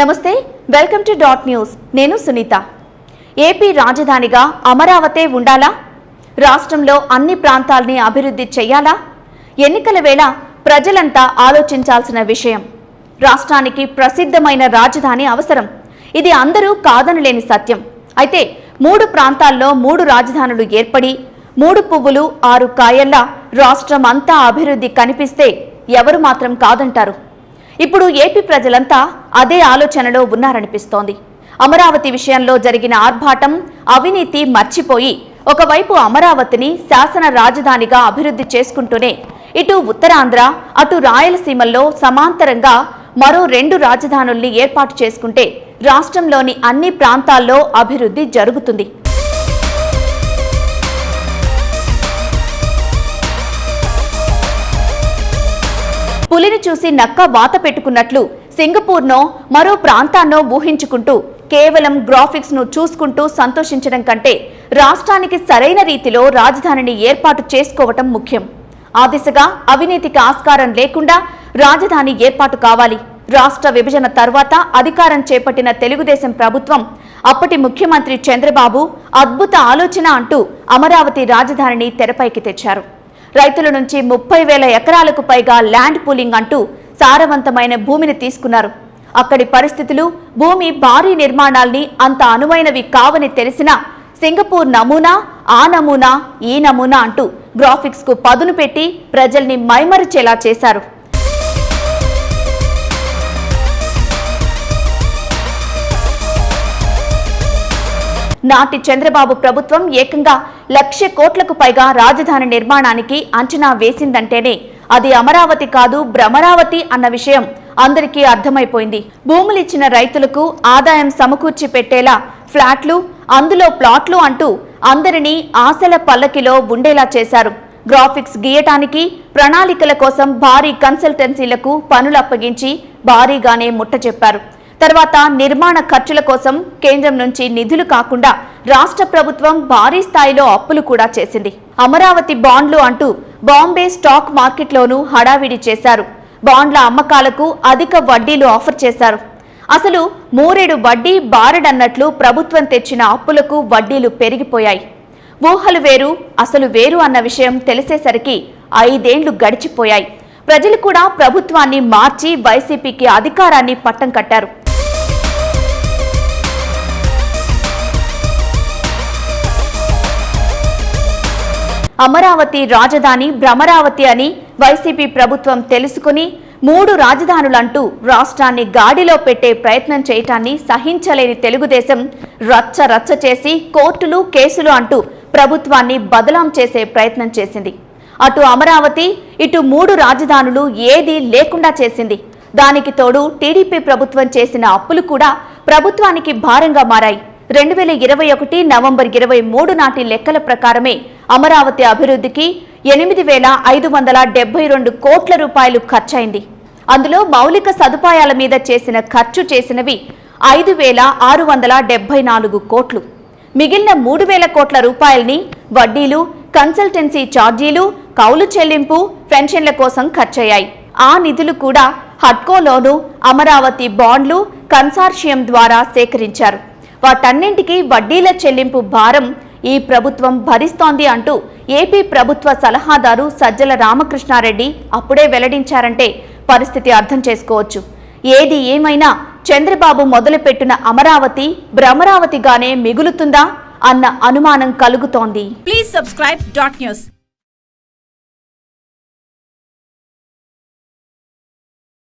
నమస్తే welcome to dot news. నేను Sunitha. AP రాజధానిగా అమరావతే ఉండాలా? రాష్ట్రంలో అన్ని ప్రాంతాల్ని అభివృద్ధి చేయాలా? ఎన్నికల వేళ ప్రజలంతా ఆలోచించాల్సిన విషయం. రాష్ట్రానికి ప్రసిద్ధమైన రాజధాని అవసరం. ఇది అందరూ కాదనలేని సత్యం. అయితే మూడు ప్రాంతాల్లో మూడు రాజధానులు ఏర్పడి మూడు పువ్వులు ఆరు కాయల్లా రాష్ట్రం అంతా అభివృద్ధి కనిపిస్తే ఎవరు మాత్రం కాదంటారు? ఇప్పుడు ఏపీ ప్రజలంతా అదే ఆలోచనలో ఉన్నారనిపిస్తోంది. అమరావతి విషయంలో జరిగిన ఆర్భాటం అవినీతి మర్చిపోయి ఒకవైపు అమరావతిని శాసన రాజధానిగా అభివృద్ధి చేసుకుంటూనే ఇటు ఉత్తరాంధ్ర అటు రాయలసీమల్లో సమాంతరంగా మరో రెండు రాజధానుల్ని ఏర్పాటు చేసుకుంటే రాష్ట్రంలోని అన్ని ప్రాంతాల్లో అభివృద్ధి జరుగుతుంది. పులిని చూసి నక్క వాత పెట్టుకున్నట్లు సింగపూర్నో మరో ప్రాంతాన్నో ఊహించుకుంటూ కేవలం గ్రాఫిక్స్ను చూసుకుంటూ సంతోషించడం కంటే రాష్ట్రానికి సరైన రీతిలో రాజధానిని ఏర్పాటు చేసుకోవటం ముఖ్యం. ఆ దిశగా అవినీతికి ఆస్కారం లేకుండా రాజధాని ఏర్పాటు కావాలి. రాష్ట్ర విభజన తర్వాత అధికారం చేపట్టిన తెలుగుదేశం ప్రభుత్వం అప్పటి ముఖ్యమంత్రి చంద్రబాబు అద్భుత ఆలోచన అంటూ అమరావతి రాజధానిని తెరపైకి తెచ్చారు. రైతుల నుంచి ముప్పై వేల ఎకరాలకు పైగా ల్యాండ్ పూలింగ్ అంటూ సారవంతమైన భూమిని తీసుకున్నారు. అక్కడి పరిస్థితులు భూమి భారీ నిర్మాణాల్ని అంత అనువైనవి కావని తెలిసినా సింగపూర్ నమూనా ఆ నమూనా ఈ నమూనా అంటూ గ్రాఫిక్స్కు పదును పెట్టి ప్రజల్ని మైమరిచేలా చేశారు. నాటి చంద్రబాబు ప్రభుత్వం ఏకంగా లక్ష కోట్లకు పైగా రాజధాని నిర్మాణానికి అంచనా వేసిందంటేనే అది అమరావతి కాదు భ్రమరావతి అన్న విషయం అందరికీ అర్థమైపోయింది. భూములిచ్చిన రైతులకు ఆదాయం సమకూర్చి పెట్టేలా ఫ్లాట్లు అందులో ప్లాట్లు అంటూ అందరినీ ఆశల పల్లకిలో ఉండేలా చేశారు. గ్రాఫిక్స్ గీయటానికి ప్రణాళికల కోసం భారీ కన్సల్టెన్సీలకు పనులు అప్పగించి భారీగానే ముట్ట చెప్పారు తర్వాత నిర్మాణ ఖర్చుల కోసం కేంద్రం నుంచి నిధులు కాకుండా రాష్ట్ర ప్రభుత్వం భారీ స్థాయిలో అప్పులు కూడా చేసింది. అమరావతి బాండ్లు అంటూ బాంబే స్టాక్ మార్కెట్లోనూ హడావిడి చేశారు. బాండ్ల అమ్మకాలకు అధిక వడ్డీలు ఆఫర్ చేశారు. అసలు మూరేడు వడ్డీ బారడన్నట్లు ప్రభుత్వం తెచ్చిన అప్పులకు వడ్డీలు పెరిగిపోయాయి. ఊహలు వేరు అసలు వేరు అన్న విషయం తెలిసేసరికి ఐదేండ్లు గడిచిపోయాయి. ప్రజలు కూడా ప్రభుత్వాన్ని మార్చి వైసీపీకి అధికారాన్ని పట్టం కట్టారు. అమరావతి రాజధాని భ్రమరావతి అని వైసీపీ ప్రభుత్వం తెలుసుకుని మూడు రాజధానులంటూ రాష్ట్రాన్ని గాడిలో పెట్టే ప్రయత్నం చేయటాన్ని సహించలేని తెలుగుదేశం రచ్చ రచ్చ చేసి కోర్టులు కేసులు అంటూ ప్రభుత్వాన్ని బదలాం చేసే ప్రయత్నం చేసింది. అటు అమరావతి ఇటు మూడు రాజధానులు ఏదీ లేకుండా చేసింది. దానికి తోడు టీడీపీ ప్రభుత్వం చేసిన అప్పులు కూడా ప్రభుత్వానికి భారంగా మారాయి. రెండు వేల ఇరవై ఒకటి నవంబర్ ఇరవై మూడు నాటి లెక్కల ప్రకారమే అమరావతి అభివృద్ధికి ఎనిమిది వేల ఐదు వందల డెబ్బై రెండు కోట్ల రూపాయలు ఖర్చయింది. అందులో మౌలిక సదుపాయాల మీద చేసిన ఖర్చు చేసినవి ఐదు వేల ఆరు వందల డెబ్బై నాలుగు కోట్లు. మిగిలిన మూడు వేల కోట్ల రూపాయల్ని వడ్డీలు కన్సల్టెన్సీ ఛార్జీలు కౌలు చెల్లింపు పెన్షన్ల కోసం ఖర్చయ్యాయి. ఆ నిధులు కూడా హడ్కోలోను అమరావతి బాండ్లు కన్సార్షియం ద్వారా సేకరించారు. వాటన్నింటికీ వడ్డీల చెల్లింపు భారం ఈ ప్రభుత్వం భరిస్తోంది అంటూ ఏపీ ప్రభుత్వ సలహాదారు సజ్జల రామకృష్ణారెడ్డి అప్పుడే వెల్లడించారంటే పరిస్థితి అర్థం చేసుకోవచ్చు. ఏది ఏమైనా చంద్రబాబు మొదలుపెట్టిన అమరావతి భ్రమరావతిగానే మిగులుతుందా? అన్న అనుమానం కలుగుతోంది. Please subscribe dot news